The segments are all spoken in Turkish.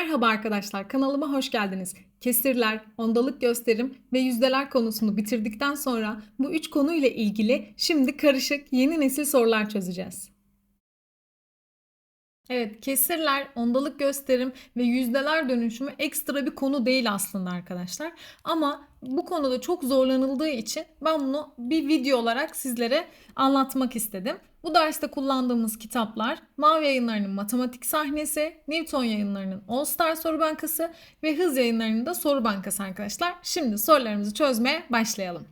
Merhaba arkadaşlar, kanalıma hoş geldiniz. Kesirler, ondalık gösterim ve yüzdeler konusunu bitirdikten sonra bu üç konuyla ilgili şimdi karışık yeni nesil sorular çözeceğiz. Evet, kesirler, ondalık gösterim ve yüzdeler dönüşümü ekstra bir konu değil aslında arkadaşlar. Ama bu konuda çok zorlanıldığı için ben bunu bir video olarak sizlere anlatmak istedim. Bu derste kullandığımız kitaplar Mavi Yayınları'nın Matematik Sahnesi, Newton Yayınları'nın All Star Soru Bankası ve Hız Yayınları'nın da Soru Bankası arkadaşlar. Şimdi sorularımızı çözmeye başlayalım.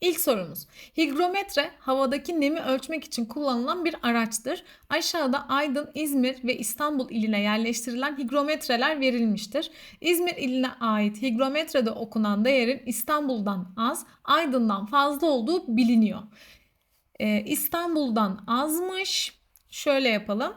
İlk sorumuz. Higrometre havadaki nemi ölçmek için kullanılan bir araçtır. Aşağıda Aydın, İzmir ve İstanbul iline yerleştirilen higrometreler verilmiştir. İzmir iline ait higrometrede okunan değerin İstanbul'dan az, Aydın'dan fazla olduğu biliniyor. Ee, İstanbul'dan azmış. Şöyle yapalım.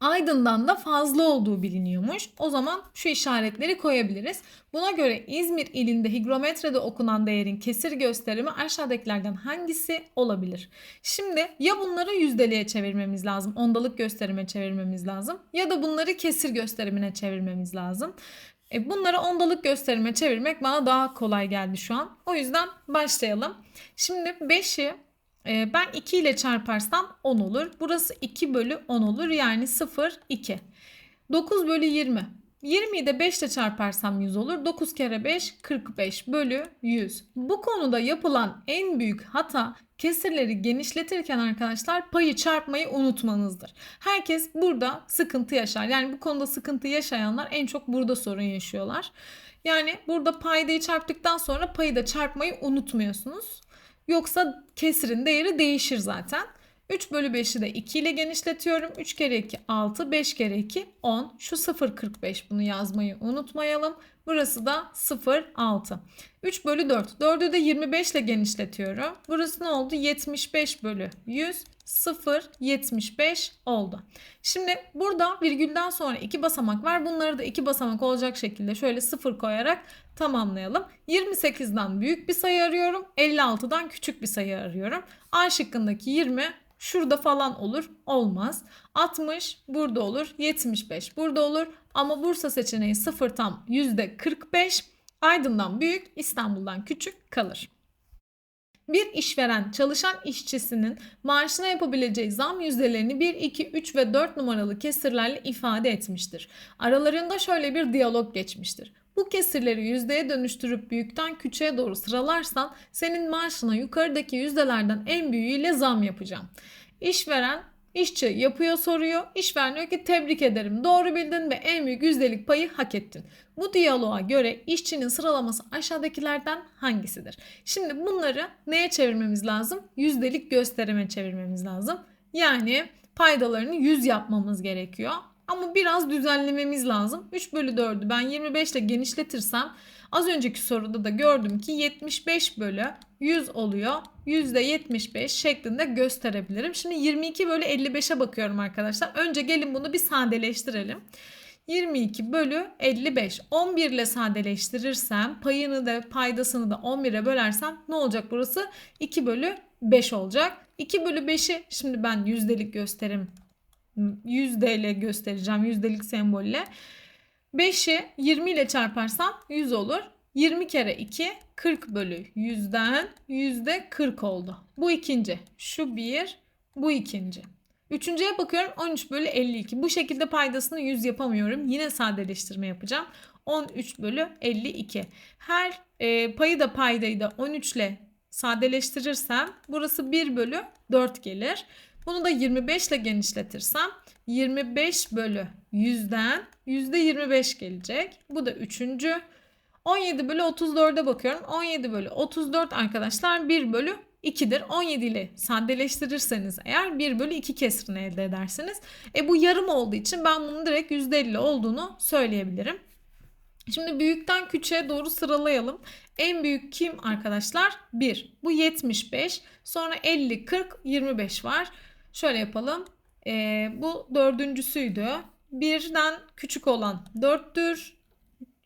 Aydın'dan da fazla olduğu biliniyormuş. O zaman şu işaretleri koyabiliriz. Buna göre İzmir ilinde higrometrede okunan değerin kesir gösterimi aşağıdakilerden hangisi olabilir? Şimdi ya bunları yüzdeliğe çevirmemiz lazım, ondalık gösterime çevirmemiz lazım ya da bunları kesir gösterimine çevirmemiz lazım. E bunları ondalık gösterime çevirmek bana daha kolay geldi şu an. O yüzden başlayalım. Şimdi 5'i ee, ben 2 ile çarparsam 10 olur. Burası 2 bölü 10 olur. Yani 0, 2. 9 bölü 20. 20'yi de 5 ile çarparsam 100 olur. 9 kere 5 45 bölü 100. Bu konuda yapılan en büyük hata kesirleri genişletirken arkadaşlar payı çarpmayı unutmanızdır. Herkes burada sıkıntı yaşar. Yani bu konuda sıkıntı yaşayanlar en çok burada sorun yaşıyorlar. Yani burada paydayı çarptıktan sonra payı da çarpmayı unutmuyorsunuz. Yoksa kesirin değeri değişir zaten. 3 bölü 5'i de 2 ile genişletiyorum. 3 kere 2 6, 5 kere 2 10. Şu 0,45 bunu yazmayı unutmayalım. Burası da 0,6. 3 bölü 4. 4'ü de 25 ile genişletiyorum. Burası ne oldu? 75 bölü 100. 0,75 oldu. Şimdi burada virgülden sonra iki basamak var. Bunları da iki basamak olacak şekilde şöyle 0 koyarak tamamlayalım. 28'den büyük bir sayı arıyorum. 56'dan küçük bir sayı arıyorum. A şıkkındaki 20 şurada falan olur. Olmaz. 60 burada olur. 75 burada olur. Ama Bursa seçeneği 0 tam %45. Aydın'dan büyük, İstanbul'dan küçük kalır. Bir işveren çalışan işçisinin maaşına yapabileceği zam yüzdelerini 1, 2, 3 ve 4 numaralı kesirlerle ifade etmiştir. Aralarında şöyle bir diyalog geçmiştir. Bu kesirleri yüzdeye dönüştürüp büyükten küçüğe doğru sıralarsan senin maaşına yukarıdaki yüzdelerden en büyüğüyle zam yapacağım. İşveren İşçi yapıyor soruyor. İşveren diyor ki tebrik ederim doğru bildin ve en büyük yüzdelik payı hak ettin. Bu diyaloğa göre işçinin sıralaması aşağıdakilerden hangisidir? Şimdi bunları neye çevirmemiz lazım? Yüzdelik gösterime çevirmemiz lazım. Yani paydalarını 100 yapmamız gerekiyor. Ama biraz düzenlememiz lazım. 3 bölü 4'ü ben 25 ile genişletirsem az önceki soruda da gördüm ki 75 bölü 100 oluyor. %75 şeklinde gösterebilirim. Şimdi 22 bölü 55'e bakıyorum arkadaşlar. Önce gelin bunu bir sadeleştirelim. 22 bölü 55. 11 ile sadeleştirirsem payını da paydasını da 11'e bölersem ne olacak burası? 2 bölü 5 olacak. 2 bölü 5'i şimdi ben yüzdelik gösterim yüzdeyle göstereceğim yüzdelik sembolle. 5'i 20 ile çarparsam 100 olur. 20 kere 2 40 bölü 100'den yüzde 40 oldu. Bu ikinci. Şu bir, bu ikinci. Üçüncüye bakıyorum 13 bölü 52. Bu şekilde paydasını 100 yapamıyorum. Yine sadeleştirme yapacağım. 13 bölü 52. Her e, payı da paydayı da 13 ile sadeleştirirsem burası 1 bölü 4 gelir. Bunu da 25 ile genişletirsem 25 bölü 100'den %25 gelecek. Bu da üçüncü. 17 bölü 34'e bakıyorum. 17 bölü 34 arkadaşlar 1 bölü 2'dir. 17 ile sadeleştirirseniz eğer 1 bölü 2 kesrini elde edersiniz. E bu yarım olduğu için ben bunun direkt %50 olduğunu söyleyebilirim. Şimdi büyükten küçüğe doğru sıralayalım. En büyük kim arkadaşlar? 1. Bu 75. Sonra 50, 40, 25 var. Şöyle yapalım. E, bu dördüncüsüydü. Birden küçük olan 4'tür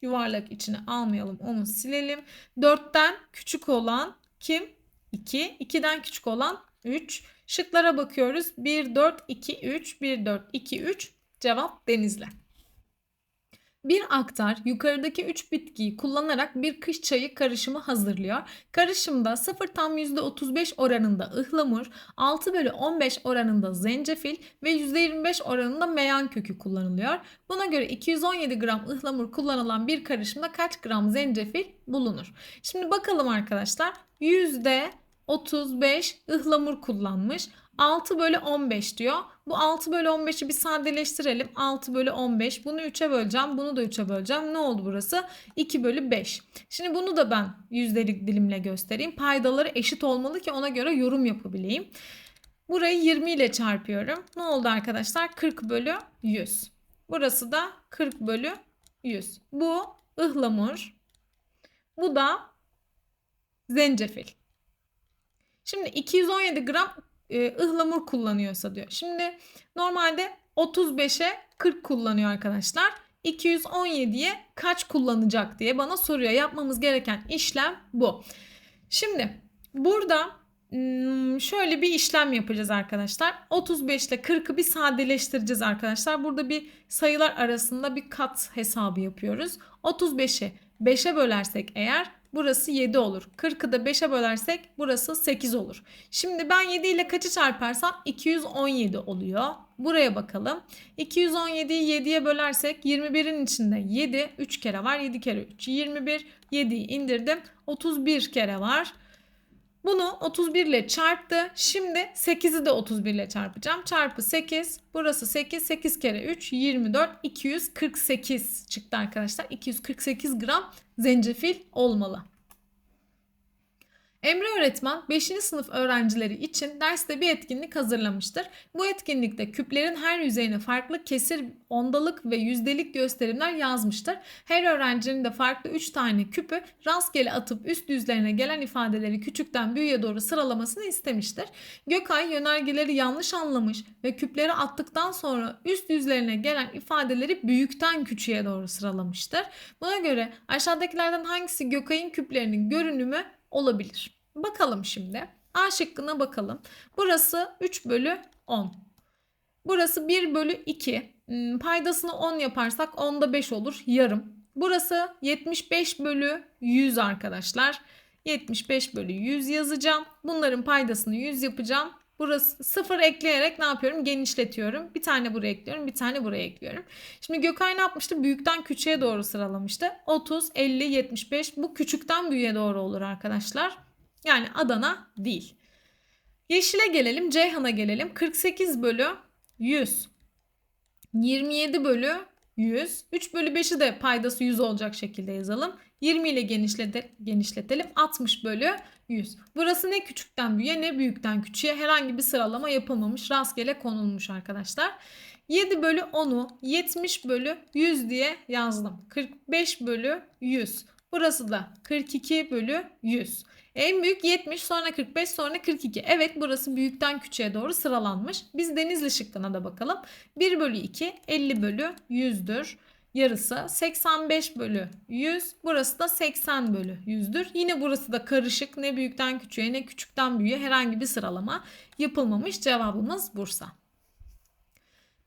yuvarlak içine almayalım onu silelim. 4'ten küçük olan kim? 2. 2'den küçük olan 3. Şıklara bakıyoruz. 1, 4, 2, 3. 1, 4, 2, 3. Cevap Denizli. Bir aktar yukarıdaki 3 bitkiyi kullanarak bir kış çayı karışımı hazırlıyor. Karışımda 0 tam %35 oranında ıhlamur, 6 bölü 15 oranında zencefil ve %25 oranında meyan kökü kullanılıyor. Buna göre 217 gram ıhlamur kullanılan bir karışımda kaç gram zencefil bulunur? Şimdi bakalım arkadaşlar. %35 ıhlamur kullanmış. 6 bölü 15 diyor. Bu 6 bölü 15'i bir sadeleştirelim. 6 bölü 15. Bunu 3'e böleceğim. Bunu da 3'e böleceğim. Ne oldu burası? 2 bölü 5. Şimdi bunu da ben yüzdelik dilimle göstereyim. Paydaları eşit olmalı ki ona göre yorum yapabileyim. Burayı 20 ile çarpıyorum. Ne oldu arkadaşlar? 40 bölü 100. Burası da 40 bölü 100. Bu ıhlamur. Bu da zencefil. Şimdi 217 gram e, ıhlamur kullanıyorsa diyor. Şimdi normalde 35'e 40 kullanıyor arkadaşlar. 217'ye kaç kullanacak diye bana soruyor. Yapmamız gereken işlem bu. Şimdi burada hmm, şöyle bir işlem yapacağız arkadaşlar. 35 ile 40'ı bir sadeleştireceğiz arkadaşlar. Burada bir sayılar arasında bir kat hesabı yapıyoruz. 35'i 5'e bölersek eğer burası 7 olur. 40'ı da 5'e bölersek burası 8 olur. Şimdi ben 7 ile kaçı çarparsam 217 oluyor. Buraya bakalım. 217'yi 7'ye bölersek 21'in içinde 7 3 kere var. 7 kere 3 21. 7'yi indirdim. 31 kere var. Bunu 31 ile çarptı. Şimdi 8'i de 31 ile çarpacağım. Çarpı 8. Burası 8. 8 kere 3 24. 248 çıktı arkadaşlar. 248 gram zencefil olmalı. Emre öğretmen 5. sınıf öğrencileri için derste bir etkinlik hazırlamıştır. Bu etkinlikte küplerin her yüzeyine farklı kesir, ondalık ve yüzdelik gösterimler yazmıştır. Her öğrencinin de farklı 3 tane küpü rastgele atıp üst yüzlerine gelen ifadeleri küçükten büyüğe doğru sıralamasını istemiştir. Gökay yönergeleri yanlış anlamış ve küpleri attıktan sonra üst yüzlerine gelen ifadeleri büyükten küçüğe doğru sıralamıştır. Buna göre aşağıdakilerden hangisi Gökay'ın küplerinin görünümü olabilir. Bakalım şimdi. A şıkkına bakalım. Burası 3 bölü 10. Burası 1 bölü 2. Hmm, paydasını 10 yaparsak 10'da 5 olur. Yarım. Burası 75 bölü 100 arkadaşlar. 75 bölü 100 yazacağım. Bunların paydasını 100 yapacağım. Burası sıfır ekleyerek ne yapıyorum? Genişletiyorum. Bir tane buraya ekliyorum. Bir tane buraya ekliyorum. Şimdi Gökay ne yapmıştı? Büyükten küçüğe doğru sıralamıştı. 30, 50, 75. Bu küçükten büyüğe doğru olur arkadaşlar. Yani Adana değil. Yeşile gelelim. Ceyhan'a gelelim. 48 bölü 100. 27 bölü 100. 3 bölü 5'i de paydası 100 olacak şekilde yazalım. 20 ile genişletelim. 60 bölü 100. Burası ne küçükten büyüğe ne büyükten küçüğe herhangi bir sıralama yapılmamış. Rastgele konulmuş arkadaşlar. 7 bölü 10'u 70 bölü 100 diye yazdım. 45 bölü 100. Burası da 42 bölü 100. En büyük 70 sonra 45 sonra 42. Evet burası büyükten küçüğe doğru sıralanmış. Biz Denizli şıkkına da bakalım. 1 bölü 2 50 bölü 100'dür yarısı 85 bölü 100. Burası da 80 bölü 100'dür. Yine burası da karışık. Ne büyükten küçüğe ne küçükten büyüğe herhangi bir sıralama yapılmamış. Cevabımız Bursa.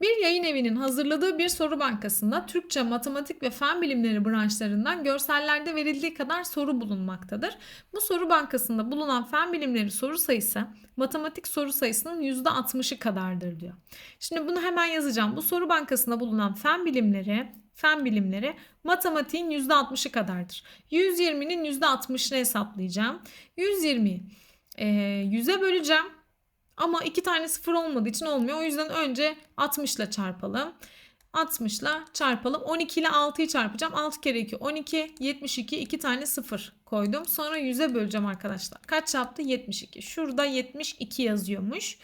Bir yayın evinin hazırladığı bir soru bankasında Türkçe, matematik ve fen bilimleri branşlarından görsellerde verildiği kadar soru bulunmaktadır. Bu soru bankasında bulunan fen bilimleri soru sayısı matematik soru sayısının %60'ı kadardır diyor. Şimdi bunu hemen yazacağım. Bu soru bankasında bulunan fen bilimleri fen bilimleri matematiğin %60'ı kadardır. 120'nin %60'ını hesaplayacağım. 120'yi e, 100'e böleceğim. Ama iki tane sıfır olmadığı için olmuyor. O yüzden önce 60 ile çarpalım. 60 ile çarpalım. 12 ile 6'yı çarpacağım. 6 kere 2 12. 72 2 tane 0 koydum. Sonra 100'e böleceğim arkadaşlar. Kaç yaptı? 72. Şurada 72 yazıyormuş.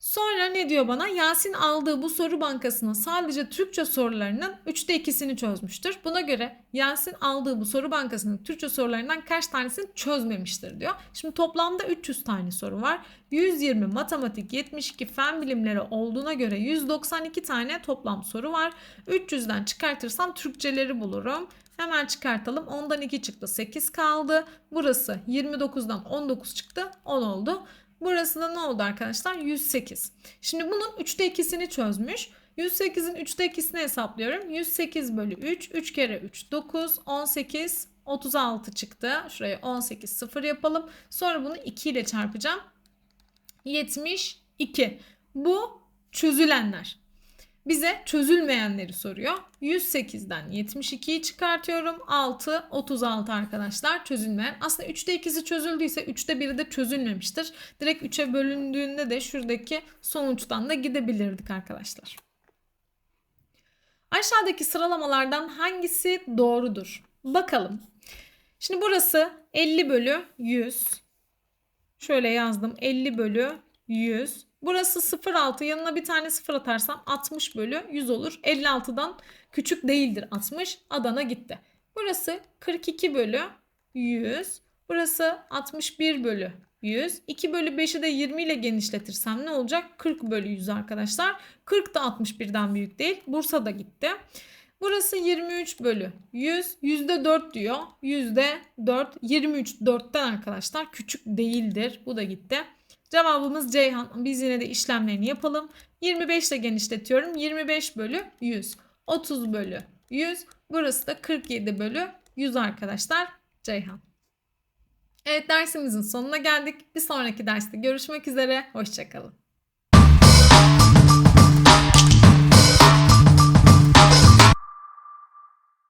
Sonra ne diyor bana? Yasin aldığı bu soru bankasının sadece Türkçe sorularının 3'te 2'sini çözmüştür. Buna göre Yasin aldığı bu soru bankasının Türkçe sorularından kaç tanesini çözmemiştir diyor. Şimdi toplamda 300 tane soru var. 120 matematik, 72 fen bilimleri olduğuna göre 192 tane toplam soru var. 300'den çıkartırsam Türkçeleri bulurum. Hemen çıkartalım. 10'dan 2 çıktı 8 kaldı. Burası 29'dan 19 çıktı 10 oldu. Burası da ne oldu arkadaşlar? 108. Şimdi bunun 3'te 2'sini çözmüş. 108'in 3'te ikisini hesaplıyorum. 108 bölü 3. 3 kere 3 9. 18 36 çıktı. Şuraya 18 sıfır yapalım. Sonra bunu 2 ile çarpacağım. 72. Bu çözülenler. Bize çözülmeyenleri soruyor. 108'den 72'yi çıkartıyorum. 6, 36 arkadaşlar çözülmeyen. Aslında 3'te ikisi çözüldüyse 3'te biri de çözülmemiştir. Direkt 3'e bölündüğünde de şuradaki sonuçtan da gidebilirdik arkadaşlar. Aşağıdaki sıralamalardan hangisi doğrudur? Bakalım. Şimdi burası 50 bölü 100. Şöyle yazdım 50 bölü 100. Burası 0,6 yanına bir tane 0 atarsam 60 bölü 100 olur. 56'dan küçük değildir 60. Adana gitti. Burası 42 bölü 100. Burası 61 bölü 100. 2 bölü 5'i de 20 ile genişletirsem ne olacak? 40 bölü 100 arkadaşlar. 40 da 61'den büyük değil. Bursa da gitti. Burası 23 bölü 100. Yüzde 4 diyor. Yüzde 4. 23 4'ten arkadaşlar küçük değildir. Bu da gitti. Cevabımız Ceyhan. Biz yine de işlemlerini yapalım. 25 ile genişletiyorum. 25 bölü 100. 30 bölü 100. Burası da 47 bölü 100 arkadaşlar. Ceyhan. Evet dersimizin sonuna geldik. Bir sonraki derste görüşmek üzere. Hoşçakalın.